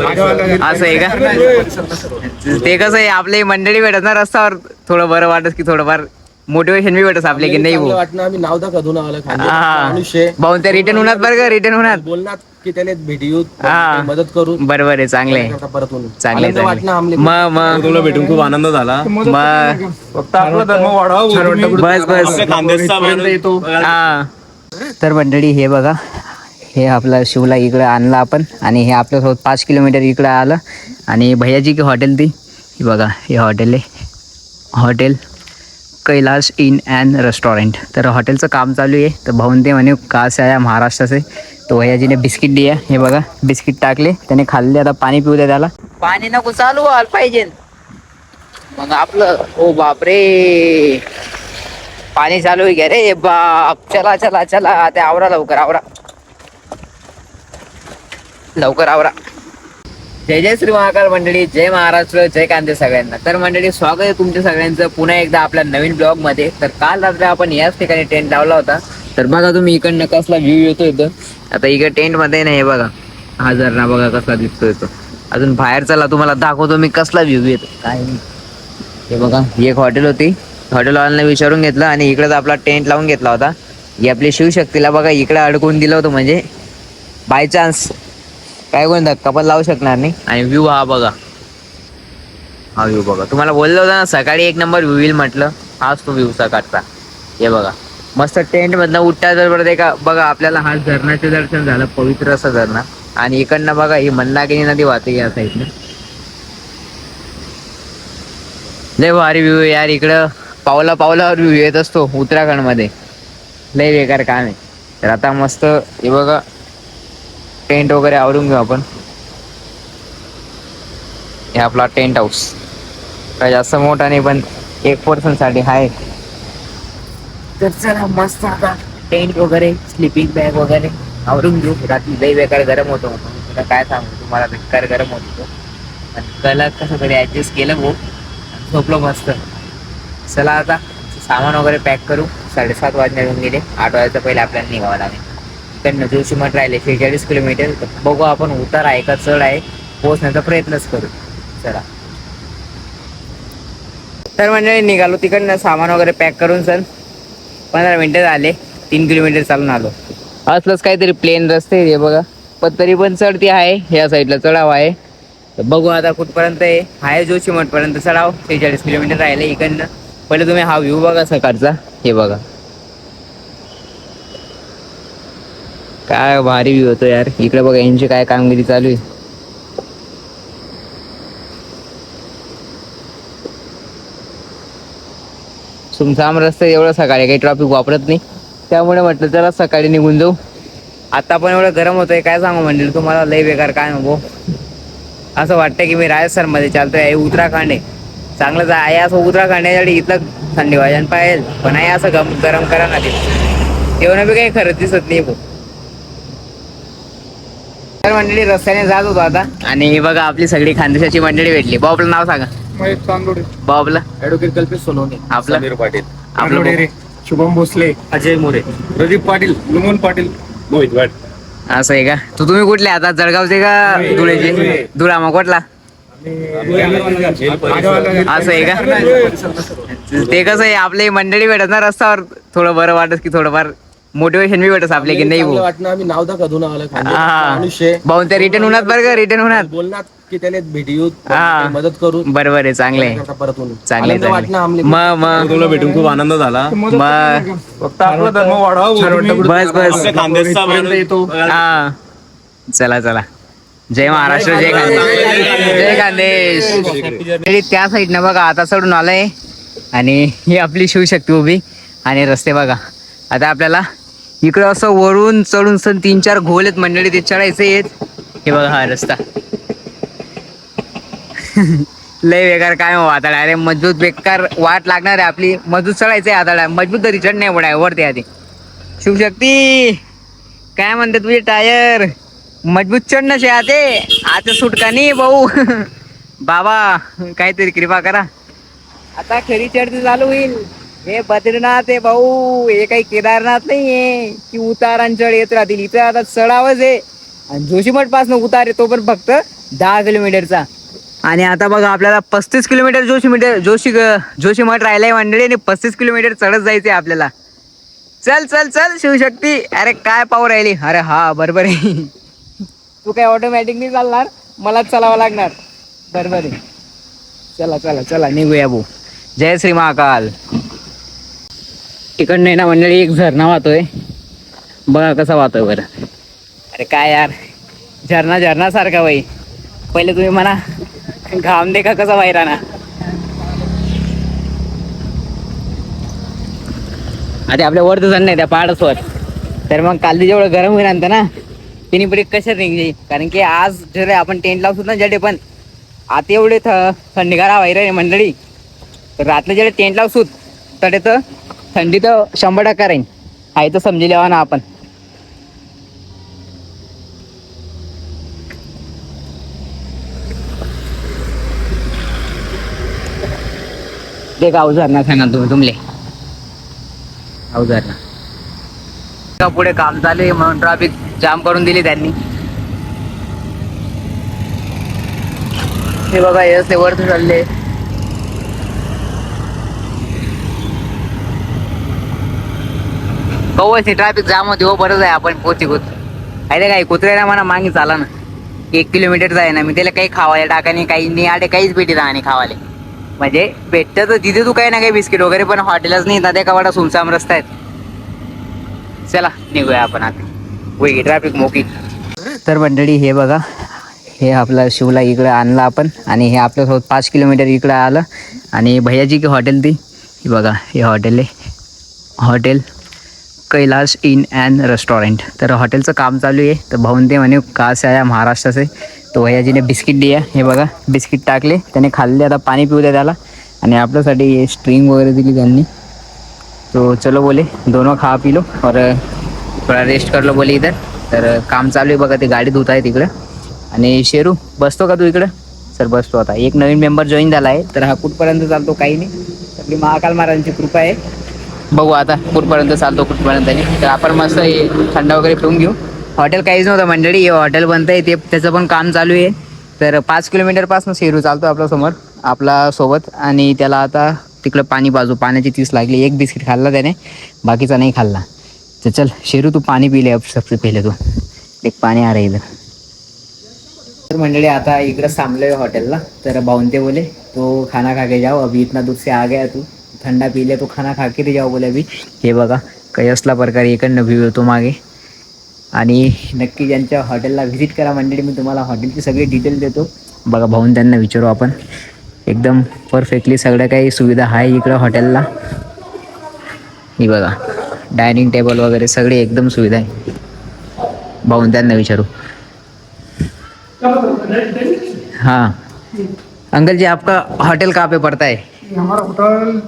असं आहे का? ते कसं आहे आपली मंडळी भेटत ना रस्त्यावर थोडं बरं वाटत की थोडंफार मोटिवेशन बी भेटत आपले की नाही चांगलं भाऊ. वाटणं आम्ही नाव दाखवा दोन आलं हा. मनुष्य भाऊ ते रिटर्न होणार बरं का? रिटर्न होणार? बोलणार की भेटी हा. मदत करू. बरोबर आहे चांगले चांगले मग मग. तुला भेटून खूप आनंद झाला. मग फक्त आपला धर्म वाढावा. बस बस. हा. तर मंडळी हे बघा. हे आपलं शिवला इकडं आणलं आपण आणि हे आपल्यासोबत पाच किलोमीटर इकडं आलं. आणि भैयाजी की हॉटेल ती? ही बघा हे हॉटेल आहे. Hotel Kailash inn and restaurant. तर हॉटेलचं काम चालू आहे. तर भाऊन ते म्हणे का से आया महाराष्ट्र से तो भैयाजीने बिस्किट दिया. हे बघा बिस्किट टाकले. त्याने खाल्ले. आता पाणी पिऊ द्या त्याला. पाणी नको चालू व्हायला पाहिजे. मग आपलं ओ बापरे. पाणी चालू आहे रे? बाप. चला चला चला. ते आवरा लवकर आवरा. लवकर आवरा. जय जय श्री महाकाल मंडळी जय महाराष्ट्र जय कांदे सगळ्यांना. तर मंडळी स्वागत आहे तुमच्या सगळ्यांचं पुन्हा एकदा आपल्या नवीन ब्लॉगमध्ये तर काल रात्री आपण याच ठिकाणी टेंट लावला होता. तर बघा तुम्ही इकडनं कसला व्ह्यू येतो येतो आता इकडे टेंटमध्ये नाही बघा. हा ना बघा कसला दिसतोय तो. अजून बाहेर चला तुम्हाला दाखवतो मी कसला व्ह्यू येतो. काय नाही. हे बघा ही एक हॉटेल होती. हॉटेलवाल्यांना विचारून घेतलं आणि इकडंच आपला टेंट लावून घेतला होता. ही आपली शिवशक्तीला बघा इकडे अडकून दिलं होतं म्हणजे बाय चान्स काय कोण धक्का पण लावू शकणार नाही. आणि व्ह्यू हा बघा. हा व्ह्यू बघा. तुम्हाला बोललो होतं ना सकाळी एक नंबर व्ह्यू येईल म्हटलं. हाच तो व्ह्यू सकाळचा. हे बघा. मस्त टेंट मधनं उठता जर बरं का बघा आपल्याला हा झरणाचे दर्शन झालं पवित्र असं झरणा आणि इकडनं बघा ही मंदाकिनी नदी वाहते या साईडनं लय भारी व्ह्यू यार इकडं. पावला पावलावर व्ह्यू येत असतो उत्तराखंडमध्ये लय बेकार काम आहे. तर आता मस्त हे बघा. टेंट वगैरे आवरून घेऊ आपण. हे आपला टेंट हाऊस. काय जास्त मोठा नाही पण एक पर्सनसाठी आहे तर चला मस्त आता टेंट वगैरे स्लिपिंग बॅग वगैरे आवरून घेऊ. रात्री लई बेकार गरम होतो. तुला काय सांगू? तुम्हाला बेकार गरम होत होतो. आणि कलर कसं तरी ॲडजस्ट केलं भाऊ. झोपलो मस्त. चला आता सामान वगैरे पॅक करू. साडेसात वाजता येऊन गेले. आठ वाजता पहिले आपल्याला निघावं लागेल. इकडनं जोशी मठ राहिले शेहेचाळीस किलोमीटर. बघू आपण उतार आहे का चढ आहे पोहोचण्याचा प्रयत्नच करू. चला. तर म्हणजे निघालो तिकडनं सामान वगैरे पॅक करून सर पंधरा मिनिटं झाले तीन किलोमीटर चालून आलो. असलंच काहीतरी प्लेन रस्ते हे बघा. पण तरी पण चढती आहे ह्या साईडला चढाव आहे. तर बघू आता कुठपर्यंत आहे. आहे जोशी मठपर्यंत चढाव शेहेचाळीस किलोमीटर राहिले इकडनं. पहिले तुम्ही हा व्ह्यू बघा सकाळचा हे बघा. काय भारी व्ह्यू होतो यार. इकडे बघा यांची काय कामगिरी चालू आहे. सुमसाम रस्ता एवढं सकाळी काही ट्रॉफिक वापरत नाही. त्यामुळे म्हटलं चला सकाळी निघून जाऊ. आता पण एवढं गरम होतंय काय सांगू म्हणजे तुम्हाला लय बेकार काय नको. असं वाटतं की मी राजस्थानमध्ये चालतोय उत्तराखंड आहे. चांगलं आहे असं उत्तराखंड यासाठी इथलं थंडी वाजन पाहिजे. पण आहे असं गम गरम करा ना ते. एवढं बी काही खरंच दिसत नाही भाऊ तर मंडळी रस्त्याने जात होतो आता. आणि हे बघा आपली सगळी खानदेशाची मंडळी भेटली. आपलं नाव सांगा. भाऊ आपलं ऍडव्होकेट कल्पेश सोनवणे. आपलं? समीर पाटील. आपलं भाऊ. शुभम भोसले. अजय मोरे. प्रदीप पाटील. लुमन पाटील. मोहित वाट असं आहे का? तू तुम्ही कुठले? आता जळगावचे का धुळेचे? धुळा मग कुठला? असं आहे का? ते कसं आहे आपली मंडळी भेटत ना रस्त्यावर. थोडं बरं वाटत की थोडंफार मोटिवेशन बी भेटत आपले की नाही भाऊ. वाटणं आम्ही नाव दाखवा दोन आलं हा. मनुष्य. भाऊ ते रिटर्न होणार बरं का? रिटर्न होणार? बोलणार की त्याला भेटी हा. मदत करू. बरोबर आहे चांगले परत होऊन. चांगले आनंद वाटणं आमले. मग मग. तुला भेटून खूप आनंद झाला. मग. फक्त आपला धर्म वाढावा बस बस. आपल्या खानदेशचा माणूस बघायला हा. चला चला. जय महाराष्ट्र जय खानदेश. जय खानदेश. तरी त्या साईडनं बघा आता चढून आलंय. आणि ही आपली शिवशक्ती उभी. आणि रस्ते बघा. आता आपल्याला इकडं असं वरून चढून सण तीन चार घोल आहेत मंडळी ते चढायचे आहेत. हे बघा हा रस्ता. लय बेकार काय हो आता अरे मजबूत बेकार वाट लागणार आहे आपली. मजबूत चढायचं आहे. आता मजबूत तरी चढ नाही पडाय वरती आधी. शिवशक्ती काय म्हणते तुझे टायर? मजबूत चढणं शे आते. आता सुटका नाही भाऊ? बाबा काहीतरी कृपा करा. आता खरी चढती चालू होईल. हे बद्रीनाथ आहे भाऊ हे काही केदारनाथ नाहीये. की उतारांचढ येत राहतील. इथं आता चढावच आहे. आणि जोशीमठपासून उतार येतो तो पण फक्त दहा किलोमीटरचा. आणि आता बघा आपल्याला पस्तीस किलोमीटर जोशी मीटर जोशी जोशीमठ राहिलाय मंडळी आणि पस्तीस किलोमीटर चढत जायचंय आपल्याला. चल चल चल शिवशक्ती. अरे काय पाव राहिली? अरे हा बरोबर आहे. तू काय ऑटोमॅटिक नाही चालणार? मलाच चालावं लागणार. बरोबर आहे. चला चला चला निघूया भाऊ. जय श्री महाकाल. इकडनं ना मंडळी एक झरणा वाहतोय. बघा कसा वाहतोय बरं. अरे काय यार झरणा झरना सारखा बाई. पहिले तुम्ही म्हणा घाम देखा कसा बाहेर ना आधी आपल्या वर तर नाही त्या पहाडासवर. तर मग काल जेवढं गरम होईल आणतं ना तिने पुढे कशा निघली कारण की आज जर आपण टेंट लावतो ना जडे पण आता एवढे थ थंडीगार बाहेर रे मंडळी. तर रात्री जेवढे टेंट लावसूत तडे तर थंडी तर शंभर टक्का राहील आहे तर समजी लेवा ना आपण. ते गाव झरणा सांगा तुम्ही तुमले. गाव झरणा पुढे काम चालू आहे म्हणून ट्रॅफिक जाम करून दिली त्यांनी. हे बघा हे वरती चालले. कवच ट्रॅफिक जाम होती हो बरंच आहे आपण पोची होत आहे काय कुत्र्याला म्हणा मागे चाला ना. एक किलोमीटरचा आहे ना मी त्याला काही खावायला टाकाने काही नाही आडे काहीच भेटी आणि खावाले म्हणजे भेटतं तर तिथे तू काही ना काही बिस्किट वगैरे पण हॉटेलच नाही ना दादा कवाडा सुनसाम रस्ता आहेत चला निघूया आपण आता. वेगळी ट्रॅफिक मोकी तर मंडळी हे बघा. हे आपलं शिवला इकडं आणलं आपण आणि हे आपल्यासोबत पाच किलोमीटर इकडं आलं. आणि भैयाजी की हॉटेल ती? बघा हे हॉटेल आहे. Hotel Kailash inn and restaurant. तर हॉटेलचं काम चालू आहे. तर भाऊन ते म्हणे कास से आया महाराष्ट्र से तो भैयाजीने बिस्किट दिया. हे बघा बिस्किट टाकले. त्याने खाल्ले. आता पाणी पिऊ द्या त्याला. आणि आपल्यासाठी स्ट्रिंग वगैरे दिली त्यांनी. तो चलो बोले दोनों खा पी लो और थोडा रेस्ट कर लो बोले इधर तर काम चालू आहे बघा ते गाडी धुत आहे तिकडं. आणि शेरू बसतो का तू इकडं? सर बसतो आता. एक नवीन मेंबर जॉईन झाला आहे. तर हा कुठपर्यंत चालतो काही नाही. आपली महाकाल महाराजांची कृपा आहे. बघू आता कुठपर्यंत चालतो कुठपर्यंत नाही. तर आपण मस्त हे थंड वगैरे पिऊन घेऊ. हॉटेल काहीच नव्हतं मंडळी हे हॉटेल बनत आहे ते त्याचं पण काम चालू आहे. तर पाच किलोमीटरपासून शेरू चालतो आपल्यासमोर आपला सोबत. आणि त्याला आता तिकडं पाणी बाजू पाण्याची तीस लागली. एक बिस्किट खाल्ला त्याने बाकीचा नाही खाल्ला. तर चल शेरू तू पाणी पिले अब सबसे पहिले तू. एक पाणी आ रहा इथं इधर. तर मंडळी आता इकडं थांबलोय हॉटेलला. तर भाऊन ते बोले तो खाना खा के जाओ अभी इतना दूर से आ गया तू. थंडा पी ले तो खाना खा के जाओ बोले अभी। हे बघा काही असला प्रकारे इकडनं व्ह्यू येतो मागे. आणि नक्की ज्यांच्या हॉटेलला व्हिजिट करा मंडळी मी तुम्हाला हॉटेलची सगळी डिटेल देतो. बघा भाऊन त्यांना विचारू आपण. एकदम परफेक्टली सगळ्या काही सुविधा आहे इकडं हॉटेलला ही बघा डायनिंग टेबल वगैरे सगळी एकदम सुविधा आहे. भाऊन त्यांना विचारू. हाँ. अंकल जी आपका होटल कहाँ पे पड़ता है? हमारा होटल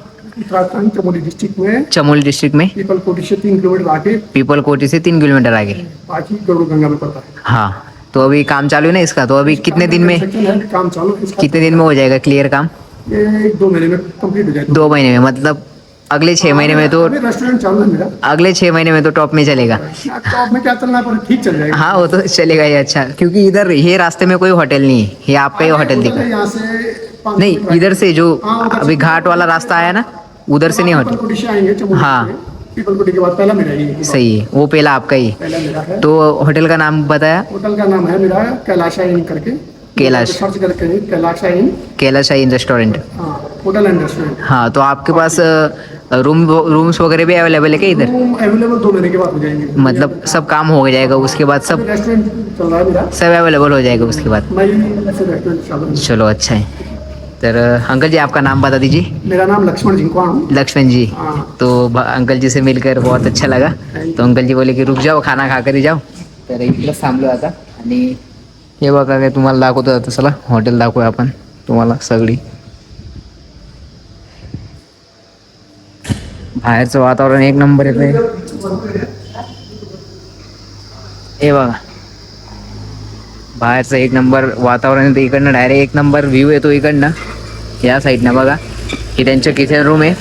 चमोली डिस्ट्रिक्ट में चमोली डिस्ट्रिक्ट में? पीपल कोटी से तीन किलोमीटर आगे पीपल कोटी से तीन किलोमीटर आगे। बाकी गरुड़ गंगा में पड़ता है। हाँ तो अभी काम चालू है ना इसका? तो अभी कितने दिन में? काम चालू कितने दिन में हो जाएगा क्लियर काम? ये दो महीने में कंप्लीट हो जाएगा। दो महीने में मतलब अगले छह महीने में तो रेस्टोरेंट चालू है मेरा। अगले छह महीने में तो टॉप में चलेगा। टॉप में क्या चलना पर ठीक चल जाएगा। हाँ वो तो चलेगा ही अच्छा। क्योंकि इधर ये रास्ते में कोई होटल नहीं है ये आपका ही होटल दिखा। नहीं इधर से जो हाँ, अभी घाट वाला रास्ता आया ना उधर से नहीं होटल चमोली हाँ। पीपल के बाद पहला मेरा ही है। सही है वो पहला आपका ही। पहला मेरा है। तो होटल का नाम बताया? होटल का नाम है मेरा कैलाशा इन करके। कैलाश। सर्च करके Kailash inn Kailash inn restaurant हाँ होटल एंड रेस्टोरेंट हाँ तो आपके पास रूम रूम्स वगैरह भी अवेलेबल है क्या इधर? अवेलेबल दो महीने के बाद हो जाएँगे। मतलब सब काम हो जाएगा उसके बाद सब रेस्टोरेंट चल रहा है मेरा। सब अवेलेबल हो जाएगा उसके बाद। है। चलो अच्छा है। तर अंकल जी आपका नाम बता दीजिए। मेरा नाम लक्ष्मण जिंकवाण। हूँ लक्ष्मण जी तो अंकल जी से मिलकर बहुत अच्छा लगा। तो अंकल जी बोले की रुक जाओ खाना खा कर जाओ। तर इकडं थांबलो आता आणि हे बघा काय तुम्हाला दाखवतो आता. चला हॉटेल दाखवूया आपण तुम्हाला सगळी. बाहेरचं वातावरण एक नंबर येतंय हे बघा. बाहेरचं एक नंबर वातावरण येतं इकडनं डायरेक्ट एक नंबर व्ह्यू येतो इकडनं. या साईडनं बघा. ही त्यांचं किचन रूम आहे.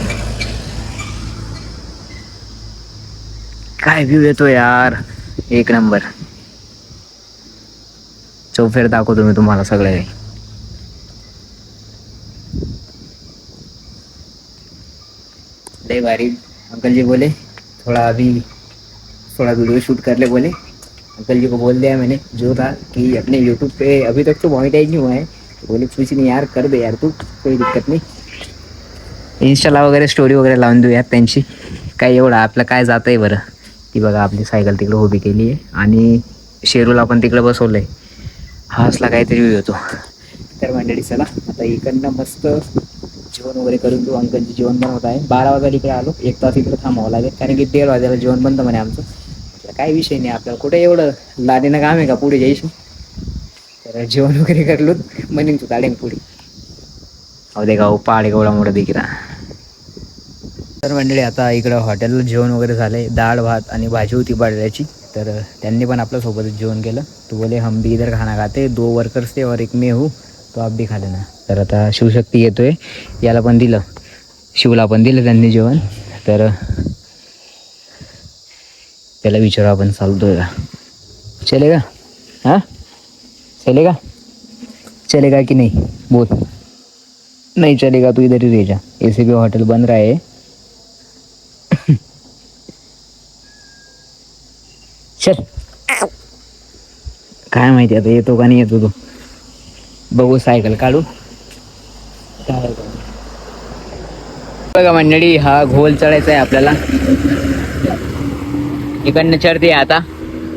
काय व्ह्यू येतो यार? एक नंबर. चौफेर दाखवतो मी तुम्हाला सगळे लय भारी. अंकलजी बोले थोड़ा अभी थोड़ा व्हिडिओ शूट करले बोले. अंकल जी को बोल दिया मैंने जो था कि अपने यूट्यूब पे अभी तक तो मोनिटाइज नहीं हुआ है। तो बोले कुछ नहीं यार कर दे यार तू कोई दिक्कत नाही। इंस्टाला वगैरे स्टोरी वगैरे लावून देऊ यार त्यांची काय एवढं आपलं काय जात आहे बरं? ती बघा आपली सायकल तिकडं उभी केली आहे आणि शेरूला पण तिकडं बसवलं आहे हा असला काहीतरी व्ह्यू होतो तर मंडळी चला आता इकडनं मस्त जेवण वगैरे करून देऊ अंकलची जेवण बनवत आहे. बारा वाजता इकडे आलो. एक तास इकडे थांबावं लागेल. कारण की दीड वाजायला जेवण बनतं म्हणे आमचं. काय विषय नाही आपल्याला कुठे एवढं लादीनं काम आहे का पुढे जायचं? तर जेवण वगैरे करलो म्हणेन तू काढेन पुढे. अहो दे गाव पहाड एवढा मोठा दिखरा तर मंडळी आता इकडं हॉटेलला जेवण वगैरे झालंय डाळ भात आणि भाजी होती बटाट्याची. तर त्यांनी पण आपल्यासोबतच जेवण केलं. तो बोले हम भी इधर खाना खाते दो वर्कर्स थे और एक मैं हूँ तो आप भी खा लेना. तर आता शिवशक्ती येतोय याला पण दिलं. शिवला पण दिलं त्यांनी जेवण. तर त्याला विचारू आपण चालतोय का? चलेगा हां? चलेगा चलेगा की नाही? बोल. नहीं चलेगा तू इधर ही जा. ए सी बी हॉटेल रहा है चल. काय माहिती आता येतो का नाही येतो तो? बघू सायकल काढू. बघा मंडळी हा घोल चढायचा आहे आपल्याला. इकडनं चढते आता.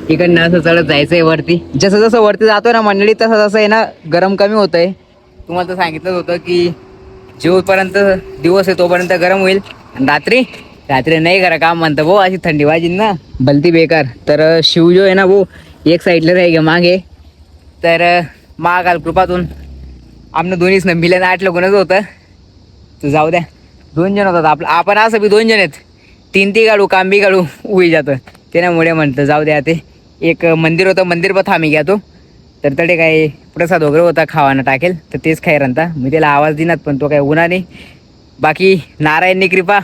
इकडनं असं चढत जायचंय वरती. जसं जसं वरती जातो ना मंडळी तसं तसं आहे ना गरम कमी होत आहे तुम्हाला तर सांगितलं होतं की जेवपर्यंत दिवस आहे तोपर्यंत गरम होईल. आणि रात्री? रात्री नाही करा काम म्हणतं भाऊ अशी थंडी वाजीन ना. भलती बेकार. तर शिव जो आहे ना भाऊ एक साईडला राही मागे. तर महाकाल कृपातून. आमनं दोन्हीच मिलन आठ कोणच होतं. तर जाऊ द्या. दोन जण होतात आपलं. आपण असं बी दोन जण आहेत. तीन ती काढू कांबी काढू जातं त्यामुळे म्हणतं जाऊ द्या ते एक मंदिर होतं मंदिर पण थांबी घ्या तो. तर तडे काय प्रसाद वगैरे होता खावाना टाकेल. तर तेच खाय रंता. मी त्याला आवाज दिनात पण तो काय उन्हा नाही. बाकी नारायणनी कृपा.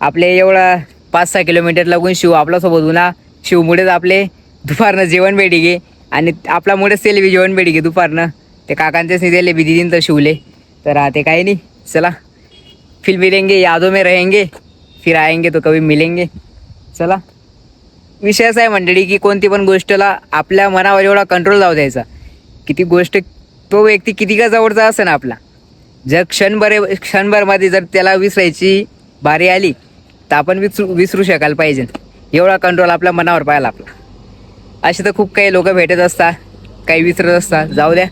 आपले एवढा पाच सहा किलोमीटर लागून शिव आपल्यासोबत उन्हा. शिवमुळेच आपले दुपारनं जेवण भेटी गे आणि आपल्यामुळेच त्याला बी जेवण भेटी गे दुपारनं. ते काकांचेच नाही दिले बी दिदीन तर शिवले. तर ते काही नाही. चला. फिर देंगे यादों में रहेंगे. फिर आएंगे तो कभी मिलेंगे। चला। विषय असा आहे मंडळी की कोणती पण गोष्टला आपल्या मनावर एवढा कंट्रोल जाऊ द्यायचा. किती गोष्ट तो व्यक्ती किती का जवळचा असेल ना आपला. जर क्षणभर क्षणभरमध्ये जर त्याला विसरायची बारी आली तर आपण विसरू विसरू शकायला पाहिजे. एवढा कंट्रोल आपल्या मनावर पाहिला आपला. असे तर खूप काही लोक भेटत असतात काही विसरत असतात. जाऊ द्या.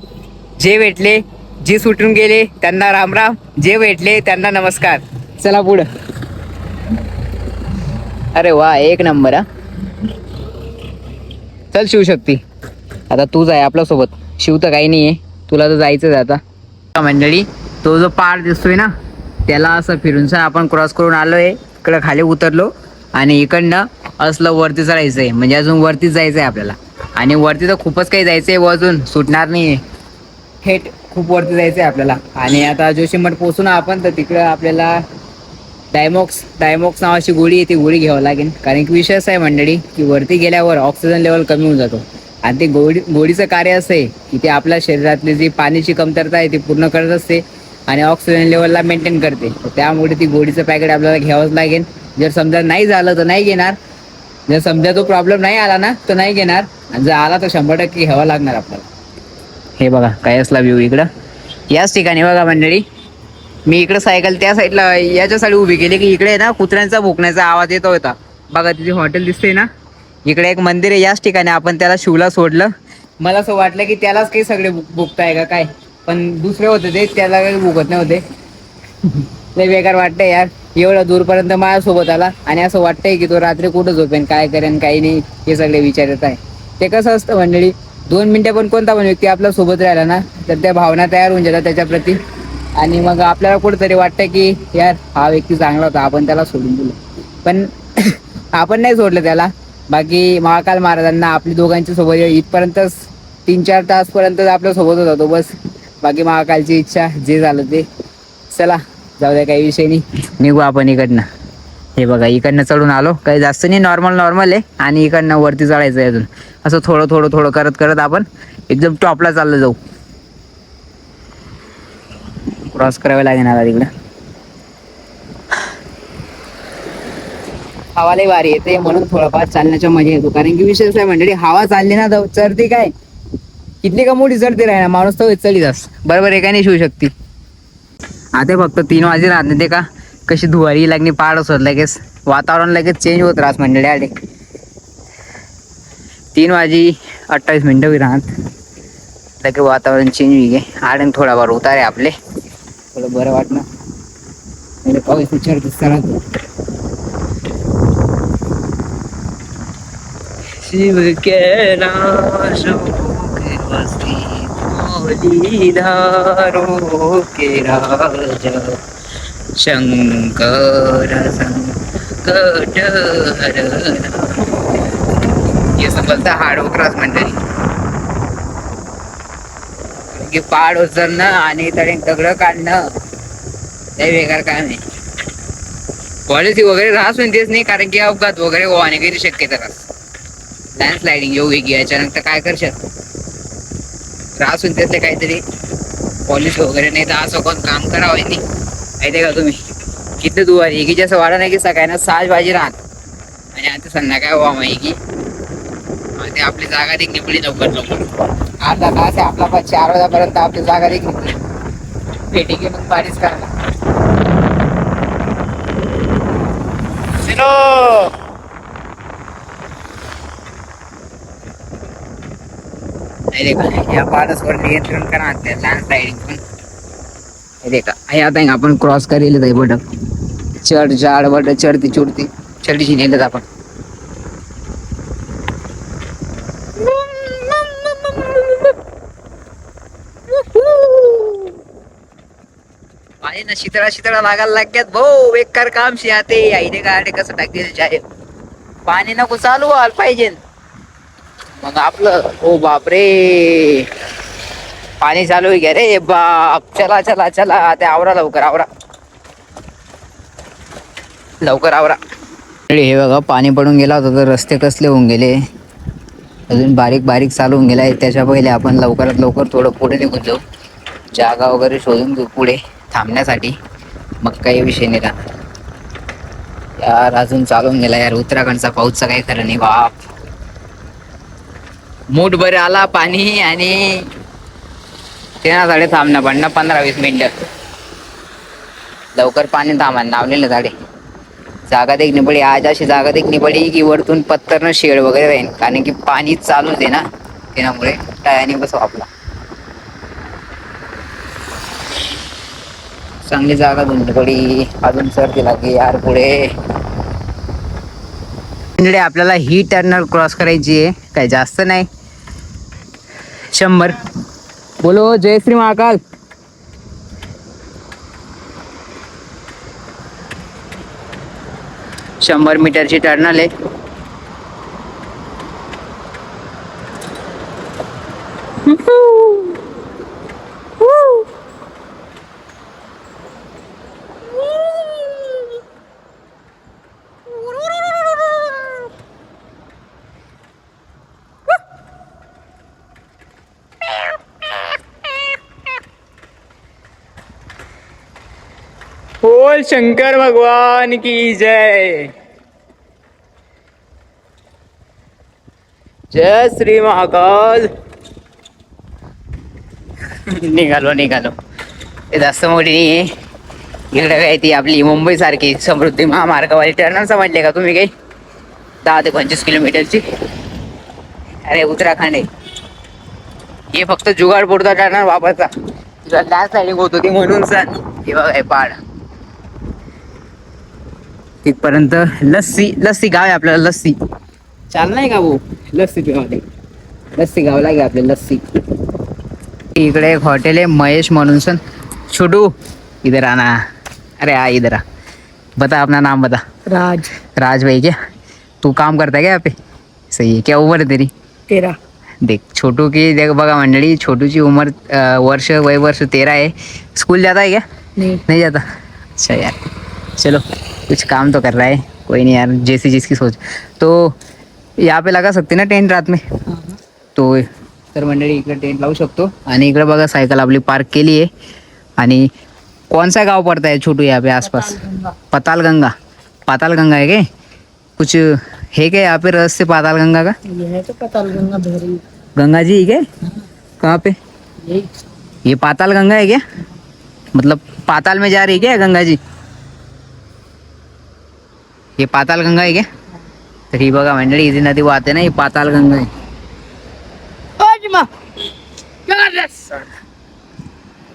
जे भेटले जे सुटून गेले त्यांना रामराम जे भेटले त्यांना नमस्कार. चला पुढं. अरे वा एक नंबर हा. चल शिवशक्ती आता तूच आहे आपल्यासोबत शिव तर काही नाही आहे तुला तर जायचंच आहे आता. मंडळी तो जो पार दिसतोय ना त्याला असं फिरून सर आपण क्रॉस करून आलोय. इकडं खाली उतरलो आणि इकडनं असलं वरती चढायचं आहे म्हणजे अजून वरतीच जायचं आहे आपल्याला. आणि वरती तर खूपच काही जायचं आहे अजून सुटणार नाही थेट खूप वरती जायचं आहे आपल्याला. आणि आता जोशीमठ पोचू ना आपण तर तिकडं आपल्याला डायमॉक्स डायमॉक्स नावाची गोळी आहे ती गोळी घ्यावं लागेल. कारण की विषय आहे मंडळी की वरती गेल्यावर ऑक्सिजन लेवल कमी होऊन जातो. आणि ते गोळी गोळीचं कार्य असं आहे की ते आपल्या शरीरातली जी पाण्याची कमतरता आहे ती पूर्ण करत असते आणि ऑक्सिजन लेवलला मेंटेन करते. तर त्यामुळे ती गोळीचं पॅकेट आपल्याला घ्यावंच लागेल. जर समजा नाही झालं तर नाही घेणार. जर समजा तो प्रॉब्लेम नाही आला ना तर नाही घेणार. आणि जर आला तर शंभर टक्के घ्यावा लागणार आपल्याला. हे बघा काय असला व्ह्यू इकडं. याच ठिकाणी बघा मंडळी मी इकडे सायकल त्या साईडला याच्यासाठी उभी केली की इकडे ना कुत्र्यांचा भुकण्याचा आवाज येतो होता. बघा तिथे हॉटेल दिसते ना? इकडे एक मंदिर आहे याच ठिकाणी आपण त्याला शिवला सोडलं. मला असं वाटलं की त्यालाच काही सगळे भुकताय का काय? पण दुसरे होते ते त्याला काही भुकत नव्हते. लय बेकार वाटतंय यार. एवढं दूरपर्यंत माझ्यासोबत आला आणि असं वाटतंय की तो रात्री कुठं झोपेन काय करेन काही नाही हे सगळे विचार येत आहे. ते कसं असतं मंडळी दोन मिनिटं पण कोणता पण व्यक्ती आपल्यासोबत राहिला ना तर त्या भावना तयार होऊन जातात त्याच्याप्रती. आणि मग आपल्याला कुठंतरी वाटतं की यार हा व्यक्ती चांगला होता आपण त्याला सोडून दिलं. पण आपण नाही सोडलं त्याला. बाकी महाकाल महाराजांना आपली दोघांच्या सोबत इथपर्यंतच तीन चार तासपर्यंत आपल्या सोबतच होतो बस. बाकी महाकालची इच्छा जे झालं ते. चला जाऊ द्या काही विषय नाही. निघू आपण इकडनं. हे बघा इकडनं चढून आलो. काही जास्त नाही नॉर्मल नॉर्मल आहे. आणि इकडनं वरती चढायचं आहे अजून. असं थोडं थोडं थोडं करत करत आपण एकदम टॉपला चाललं जाऊ. क्रॉस करावे लागेल आता तिकडं. हवा वारी भारी येते म्हणून थोडाफार चालण्याच्या मजा येतो. कारण की विशेष आहे म्हणजे हवा चालली ना तर चढती काय? किती का मोठी चढते राही ना माणूस तर चढी जास बरोबर एका नाही शिवू शकते. आता फक्त तीन वाजे राहत ते का? कशी धुवारी लागणी पाडच होत लगेच. वातावरण लगेच चेंज होत राहत मंडळी आले. तीन वाजी अठ्ठावीस मिनटं बी राहत. लगेच वातावरण चेंज होई गे आडन थोडाफार उतारे आपले. थोडं बरं वाटणार म्हणजे पाऊस दिसताना शिव केला के वसी धारो के राजा. शंकर संकट हरना. ये समजता हाडो क्रॉस मंडळी. की पाड उचलणं आणि तडे दगड काढणं. ते बेकार काम आहे. पॉलिसी वगैरे राहस तेच नाही कारण की अपघात वगैरे होण्याची शक्यता राहस लँड स्लायडिंग येऊ की याच्यानंतर काय करशात राहसून त्यातले काहीतरी. पॉलिसी वगैरे नाही तर असं कोण काम करावं नाही. माहिती का तुम्ही? किती दुवार एकीच्या असं वाढा नाही की सकाळी साज बाजी राहत. आणि आता संध्याकाळ व्हा माहिती की. ते आपली जागा देखणी पडली लवकर लवकर. अर्धा तास आहे. आपला पण चार वाजापर्यंत आपली जागा देखणी पेटी घेऊन पाणीच करा नाही रे का या पारसवर नियंत्रण करा त्या लँड स्लायडिंग पण. हे देखा हे आता आहे ना आपण क्रॉस करेल आहे बट चढ जाड बट चढती चुडती चढीशी नेलं आपण पाणी ना शितळा शितळा लागायला लागल्यात. भाऊ बेकार काम शे आते आईने गाडे कसं टाकते जाहीर पाणी नको चालू व्हायला पाहिजे. मग आपलं ओ बापरे. पाणी चालू घ्या रे? बाप. चला चला चला. ते आवरा लवकर आवरा. लवकर आवरा. हे बघा पाणी पडून गेला. होता तर रस्ते कसले होऊन गेले. अजून बारीक बारीक चालू होऊन गेला त्याच्या पहिले आपण लवकरात लवकर थोडं पुढे निघून जाऊ. जागा वगैरे शोधून घेऊ पुढे. थांबण्यासाठी. मग काही विषय नाही राहणार. यार अजून चालून गेला यार. उत्तराखंडचा पाऊसचा काही खरं नाही बाप. मूठ बरे आला पाणी आणि तेना झाडे थांबणं पडणं पंधरा वीस मिनिटं. लवकर पाणी थांबा लावलेलं झाडे. जागा देखणी पडी आज अशी जागा देखणी पडी की वरतून पत्तरनं शेड वगैरे राहील कारण की पाणी चालूच आहे ना त्यामुळे टायाने बसव आपला. चांगली जागा धुंद अजून सर्दी लागली यार पुढे. म्हणजे आपल्याला ही टर्नर क्रॉस करायची आहे. काय जास्त नाही. शंभर. बोलो जय श्री महाकाल. शंभर मीटरची टर्नल आहे. बोल शंकर भगवान की जय। जय श्री महाकाल। निघालो निघालो. जास्त मोठी नाही इकडे काय ती आपली मुंबई सारखी समृद्धी महामार्गवाली टर्नर समजले का तुम्ही काही? दहा ते पंचवीस किलोमीटरची. अरे उत्तराखंड आहे. हे फक्त जुगाड पुरता टर्नर वापरता तुला लास्ट रायडिंग होत होती म्हणून सर हे बघा हे पाड. तिथपर्यंत लस्सी लस्सी गाव आहे आपल्याला लस्सी. चाल नाही का भाऊ? लस्सी लस्सी गाव लागे आपले लस्सी. इकडे एक हॉटेल आहे महेश म्हणून सन छोटू इधर आना अरे आ इधर आ बता अपना नाम बता. राज. राज भाई क्या तू काम करता है क्या यहाँ पे? सही है क्या उम्र है तेरी? तेरा. देख छोटू की देख बघा मंडळी छोटूची उम्र अं, वर्ष वय वर्ष तेरा आहे. स्कूल जाता है क्या? नहीं. नहीं जाता? अच्छा यार चलो. कुछ काम तो कर रहा है कोई नहीं यार जैसी जिसकी सोच। तो यहाँ पे लगा सकते ना टेंट रात में? तो तर मंडळी इकडे टेंट लावू शकतो? आणि इकडे बघा सायकल आपली पार्क केली आहे आणि कौन सा गाव पड़ता है छोटू यहाँ पे आसपास? पताल गंगा पाताल गंगा है क्या? कुछ है क्या यहाँ पे रस से पाताल गंगा का? यह तो पता गंगा गंगा जी है क्या? कहाँ पे? ये पाताल गंगा है क्या? मतलब पाताल में जा रही है क्या गंगा जी? ये पाताल गंगा है क्या तर ही बघा मंडळी इथे नदी वाहते ना ही पाताल गंगा आहे.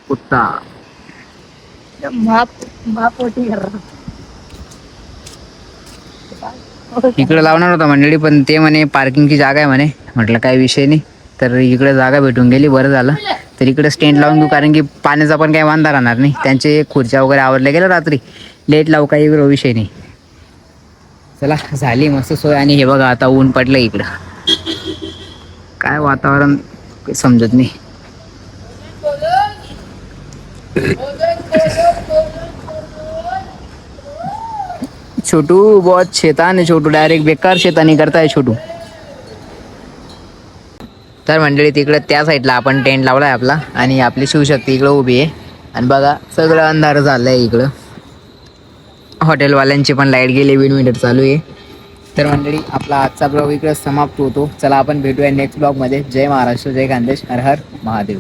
कुत्ता. इकडे लावणार होता मंडळी पण ते म्हणे पार्किंगची जागा आहे म्हणे. म्हटलं काही विषय नाही. तर इकडे जागा भेटून गेली बरं झालं. तर इकडे स्टँड लावून घेऊ कारण की पाण्याचा पण काही वांदा राहणार नाही. त्यांचे खुर्च्या वगैरे आवरल्या गेलं रात्री. लेट लावू काही विषय नाही. चला झाली मस्त सोय आणि हे बघा आता ऊन पडलं इकडं. काय वातावरण काही समजत नाही. छोटू बहुत शेतान छोटू डायरेक्ट बेकार शेतानी करताय छोटू. तर मंडळी तिकडं त्या साईडला आपण टेंट लावलाय आपला आणि आपली शिवशक्ती इकडं उभी आहे. आणि बघा सगळं अंधार झालंय इकडं. हॉटेलवाल्यांची पण लाइट गेली वीन मिनिट चालू आहे. तर मंडळी आपला आजचा ब्लॉग इकडे समाप्त होतो. चला आपण भेटूया नेक्स्ट ब्लॉगमध्ये जय महाराष्ट्र जय खानदेश हर हर महादेव.